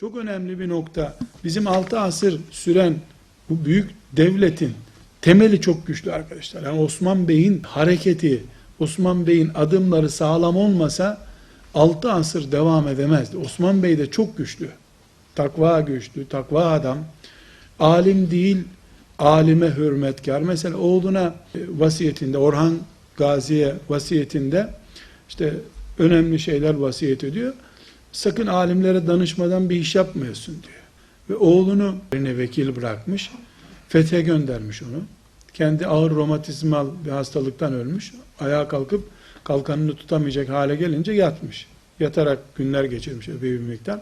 Çok önemli bir nokta. Bizim 6 asır süren bu büyük devletin temeli çok güçlü arkadaşlar. Yani Osman Bey'in hareketi, Osman Bey'in adımları sağlam olmasa 6 asır devam edemezdi. Osman Bey de çok güçlü. Takva güçlü, takva adam. Alim değil, alime hürmetkar. Mesela oğluna e, vasiyetinde, Orhan Gazi'ye vasiyetinde işte önemli şeyler vasiyet ediyor. Sakın alimlere danışmadan bir iş yapmıyorsun diyor. Ve oğlunu birine vekil bırakmış. Fethe göndermiş onu. Kendi ağır romatizmal bir hastalıktan ölmüş. Ayağa kalkıp kalkanını tutamayacak hale gelince yatmış. Yatarak günler geçirmiş bir miktar.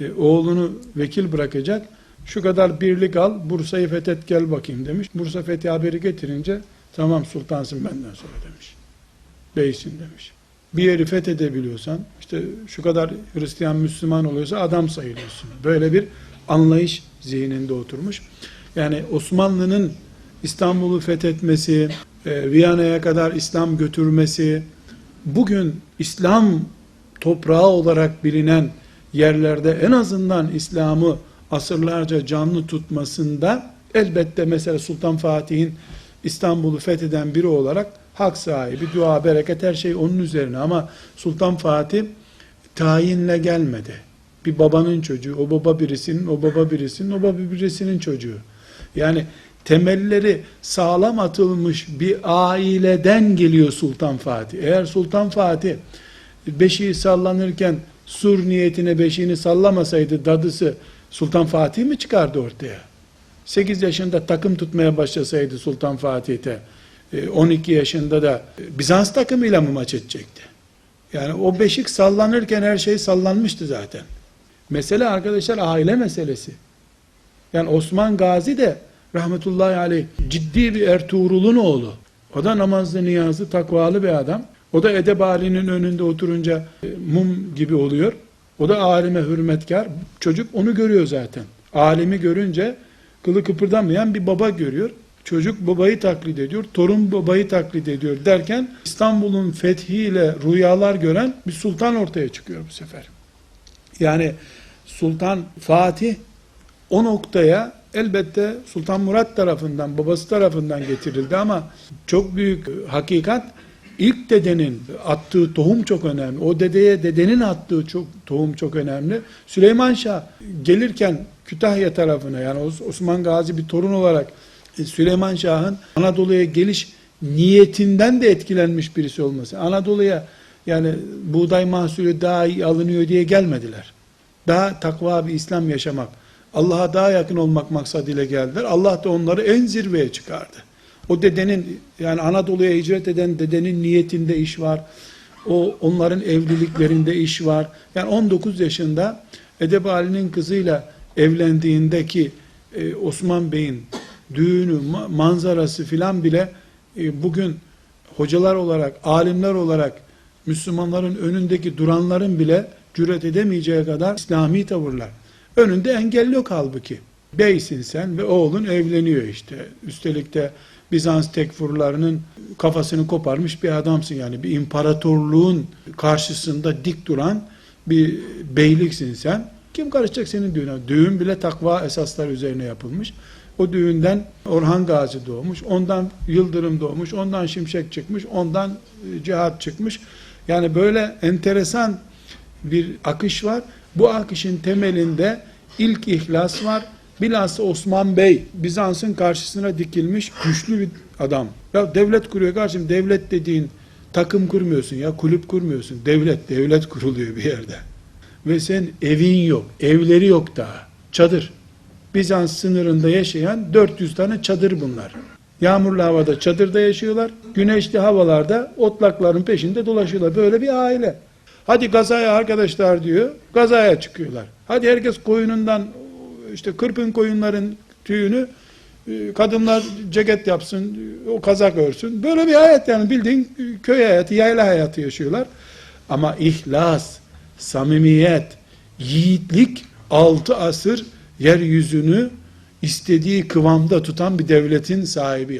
E, oğlunu vekil bırakacak. Şu kadar birlik al, Bursa'yı fethet gel bakayım demiş. Bursa fethi haberi getirince tamam sultansın benden sonra demiş. Beysin demiş. Bir yeri fethedebiliyorsan, işte şu kadar Hristiyan Müslüman oluyorsa adam sayılıyorsun. Böyle bir anlayış zihninde oturmuş. Yani Osmanlı'nın İstanbul'u fethetmesi, e, Viyana'ya kadar İslam götürmesi, bugün İslam toprağı olarak bilinen yerlerde en azından İslam'ı asırlarca canlı tutmasında elbette mesela Sultan Fatih'in İstanbul'u fetheden biri olarak hak sahibi, dua, bereket her şey onun üzerine ama Sultan Fatih tayinle gelmedi. Bir babanın çocuğu, o baba birisinin, o baba birisinin, o baba birisinin çocuğu. Yani temelleri sağlam atılmış bir aileden geliyor Sultan Fatih. Eğer Sultan Fatih beşiği sallanırken sur niyetine beşiğini sallamasaydı dadısı Sultan Fatih mi çıkardı ortaya? 8 yaşında takım tutmaya başlasaydı Sultan Fatih'te 12 yaşında da Bizans takımıyla mı maç edecekti? Yani o beşik sallanırken her şey sallanmıştı zaten. Mesele arkadaşlar aile meselesi. Yani Osman Gazi de rahmetullahi aleyh ciddi bir Ertuğrul'un oğlu. O da namazlı, niyazlı, takvalı bir adam. O da edebali'nin önünde oturunca e, mum gibi oluyor. O da alime hürmetkar. Çocuk onu görüyor zaten. Alimi görünce kılı kıpırdamayan bir baba görüyor. Çocuk babayı taklit ediyor, torun babayı taklit ediyor derken İstanbul'un fethiyle rüyalar gören bir sultan ortaya çıkıyor bu sefer. Yani Sultan Fatih o noktaya elbette Sultan Murat tarafından, babası tarafından getirildi ama çok büyük hakikat ilk dedenin attığı tohum çok önemli. O dedeye dedenin attığı çok tohum çok önemli. Süleyman Şah gelirken Kütahya tarafına yani Osman Gazi bir torun olarak e, Süleyman Şah'ın Anadolu'ya geliş niyetinden de etkilenmiş birisi olması. Anadolu'ya yani buğday mahsulü daha iyi alınıyor diye gelmediler. Daha takva bir İslam yaşamak, Allah'a daha yakın olmak maksadıyla geldiler. Allah da onları en zirveye çıkardı. O dedenin yani Anadolu'ya hicret eden dedenin niyetinde iş var. O onların evliliklerinde iş var. Yani 19 yaşında Edebali'nin kızıyla evlendiğindeki e, Osman Bey'in düğünü, manzarası filan bile e, bugün hocalar olarak, alimler olarak Müslümanların önündeki duranların bile cüret edemeyeceği kadar İslami tavırlar. Önünde engel yok halbuki. Beysin sen ve oğlun evleniyor işte. Üstelik de Bizans tekfurlarının kafasını koparmış bir adamsın yani. Bir imparatorluğun karşısında dik duran bir beyliksin sen. Kim karışacak senin düğüne? Düğün bile takva esaslar üzerine yapılmış. O düğünden Orhan Gazi doğmuş, ondan Yıldırım doğmuş, ondan Şimşek çıkmış, ondan e, Cihat çıkmış. Yani böyle enteresan bir akış var. Bu akışın temelinde ilk ihlas var. Bilhassa Osman Bey Bizans'ın karşısına dikilmiş güçlü bir adam. Ya devlet kuruyor kardeşim devlet dediğin takım kurmuyorsun ya kulüp kurmuyorsun. Devlet devlet kuruluyor bir yerde. Ve sen evin yok, evleri yok daha. Çadır. Bizans sınırında yaşayan 400 tane çadır bunlar. Yağmurlu havada çadırda yaşıyorlar. Güneşli havalarda otlakların peşinde dolaşıyorlar. Böyle bir aile. Hadi gazaya arkadaşlar diyor. Gazaya çıkıyorlar. Hadi herkes koyunundan işte kırpın koyunların tüyünü e, kadınlar ceket yapsın, o kazak örsün. Böyle bir hayat yani bildiğin köy hayatı, yayla hayatı yaşıyorlar. Ama ihlas, samimiyet, yiğitlik altı asır yeryüzünü istediği kıvamda tutan bir devletin sahibi.